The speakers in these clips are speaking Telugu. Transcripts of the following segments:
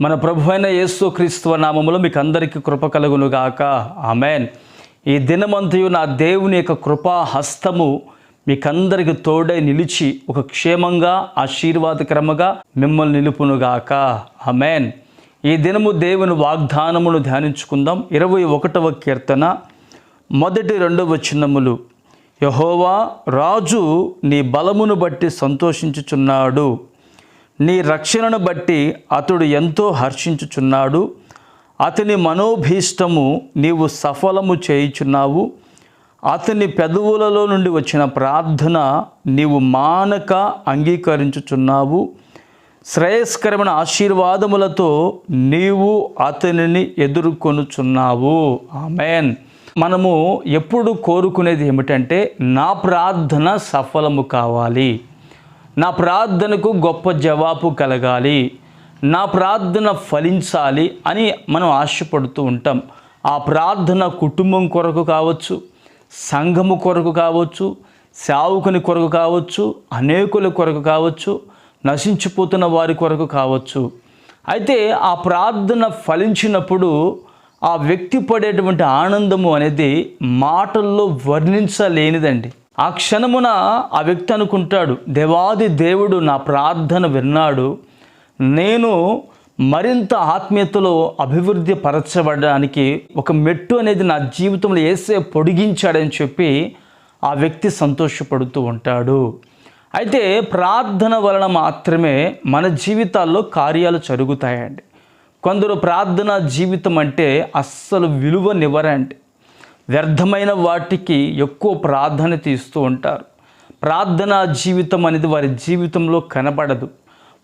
మన ప్రభు అయిన యేసు క్రీస్తువ నామములో మీకు అందరికీ కృప కలుగునుగాక. ఆమెన్. ఈ దినమంతయు నా దేవుని యొక్క కృపా హస్తము మీకందరికి తోడై నిలిచి ఒక క్షేమంగా ఆశీర్వాదకరముగా మిమ్మల్ని నిలుపునుగాక. ఆమెన్. ఈ దినము దేవుని వాగ్దానమును ధ్యానించుకుందాం. ఇరవై ఒకటవ కీర్తన మొదటి రెండవ చిన్నములు యహోవా రాజు నీ బలమును బట్టి సంతోషించుచున్నాడు. నీ రక్షణను బట్టి అతడు ఎంతో హర్షించుచున్నాడు. అతని మనోభీష్టము నీవు సఫలము చేయుచున్నావు. అతని పెదవులలో నుండి వచ్చిన ప్రార్థన నీవు మానక అంగీకరించుచున్నావు. శ్రేయస్కరమైన ఆశీర్వాదములతో నీవు అతనిని ఎదుర్కొనుచున్నావు. ఆమెన్. మనము ఎప్పుడు కోరుకునేది ఏమిటంటే నా ప్రార్థన సఫలము కావాలి. నా ప్రార్థనకు గొప్ప జవాబు కలగాలి. నా ప్రార్థన ఫలించాలి అని మనం ఆశపడుతూ ఉంటాం. ఆ ప్రార్థన కుటుంబం కొరకు కావచ్చు సంఘము కొరకు కావచ్చు సేవకుని కొరకు కావచ్చు అనేకుల కొరకు కావచ్చు నశించిపోతున్న వారి కొరకు కావచ్చు. అయితే ఆ ప్రార్థన ఫలించినప్పుడు ఆ వ్యక్తి పడేటువంటి ఆనందము అనేది మాటల్లో వర్ణించలేనిదండి. ఆ క్షణమున ఆ వ్యక్తి అనుకుంటాడు దేవాది దేవుడు నా ప్రార్థన విన్నాడు. నేను మరింత ఆత్మీయతలో అభివృద్ధి పరచబడడానికి ఒక మెట్టు అనేది నా జీవితంలో వేసే పొడిగించాడని చెప్పి ఆ వ్యక్తి సంతోషపడుతూ ఉంటాడు. అయితే ప్రార్థన వలన మాత్రమే మన జీవితాల్లో కార్యాలు జరుగుతాయండి. కొందరు ప్రార్థన జీవితం అంటే అస్సలు విలువనివ్వరండి వ్యర్థమైన వాటికి ఎక్కువ ప్రాధాన్యత ఇస్తూ ఉంటారు. ప్రార్థన జీవితం అనేది వారి జీవితంలో కనబడదు.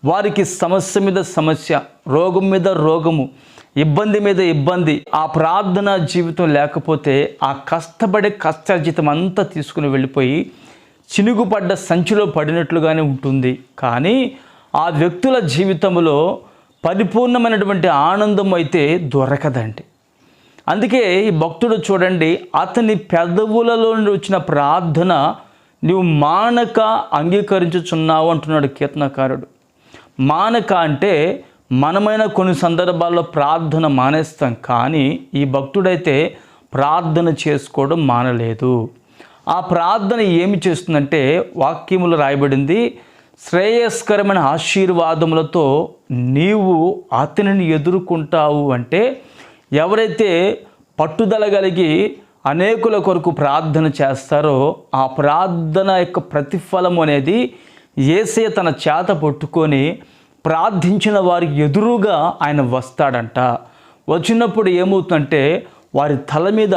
వారికి సమస్య మీద సమస్య రోగం మీద రోగము ఇబ్బంది మీద ఇబ్బంది ఆ ప్రార్థన జీవితం లేకపోతే ఆ కష్టపడే కష్టార్జితం అంతా తీసుకుని వెళ్ళిపోయి చినుగుపడ్డ సంచిలో పడినట్లుగానే ఉంటుంది. కానీ ఆ వ్యక్తుల జీవితంలో పరిపూర్ణమైనటువంటి ఆనందం అయితే దొరకదండి. అందుకే ఈ భక్తుడు చూడండి అతని పెదవులలో నుండి వచ్చిన ప్రార్థన నువ్వు మానక అంగీకరించుచున్నావు అంటున్నాడు కీర్తనకారుడు. మానక అంటే మనమైన కొన్ని సందర్భాల్లో ప్రార్థన మానేస్తాం కానీ ఈ భక్తుడైతే ప్రార్థన చేసుకోవడం మానలేదు. ఆ ప్రార్థన ఏమి చేస్తుందంటే వాక్యములు రాయబడింది శ్రేయస్కరమైన ఆశీర్వాదములతో నీవు అతనిని ఎదుర్కొంటావు అంటే ఎవరైతే పట్టుదల కలిగి అనేకుల కొరకు ప్రార్థన చేస్తారో ఆ ప్రార్థన యొక్క ప్రతిఫలం అనేది ఏసే తన చేత పట్టుకొని ప్రార్థించిన వారికి ఎదురుగా ఆయన వస్తాడంట. వచ్చినప్పుడు ఏమవుతుందంటే వారి తల మీద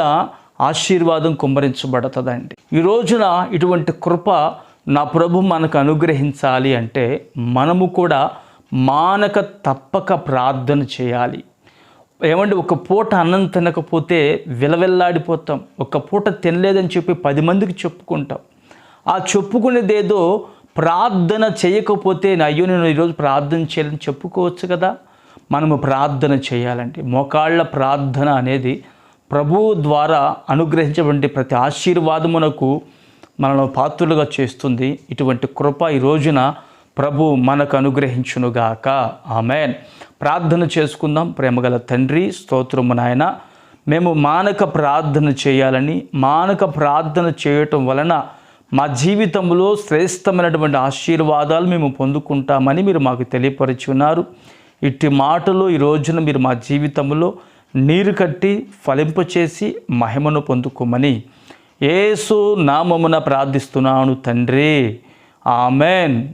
ఆశీర్వాదం కుమ్మరించబడుతుందండి. ఈ రోజున ఇటువంటి కృప నా ప్రభు మనకు అనుగ్రహించాలి అంటే మనము కూడా మానక తప్పక ప్రార్థన చేయాలి. ఏమంటే ఒక పూట అన్నం తినకపోతే విలవిల్లాడిపోతాం. ఒక పూట తినలేదని చెప్పి పది మందికి చెప్పుకుంటాం. ఆ చెప్పుకునేదేదో ప్రార్థన చేయకపోతే అయ్యో నేను ఈరోజు ప్రార్థన చేయాలని చెప్పుకోవచ్చు కదా! మనము ప్రార్థన చేయాలంటే మోకాళ్ళ ప్రార్థన అనేది ప్రభువు ద్వారా అనుగ్రహించబడి ప్రతి ఆశీర్వాదమునకు మనను పాత్రులుగా చేస్తుంది. ఇటువంటి కృప ఈ రోజున ప్రభు మనకు అనుగ్రహించునుగాక. ఆమెన్. ప్రార్థన చేసుకుందాం. ప్రేమగల తండ్రి స్తోత్రము నాయన. మేము మానక ప్రార్థన చేయాలని మానక ప్రార్థన చేయటం వలన మా జీవితంలో శ్రేష్టమైనటువంటి ఆశీర్వాదాలు మేము పొందుకుంటామని మీరు మాకు తెలియపరిచి ఉన్నారు. ఇట్టి మాటలు ఈ రోజున మీరు మా జీవితంలో నీరు కట్టి ఫలింపచేసి మహిమను పొందుకోమని ఏసు నామమున ప్రార్థిస్తున్నాను తండ్రి. ఆమెన్.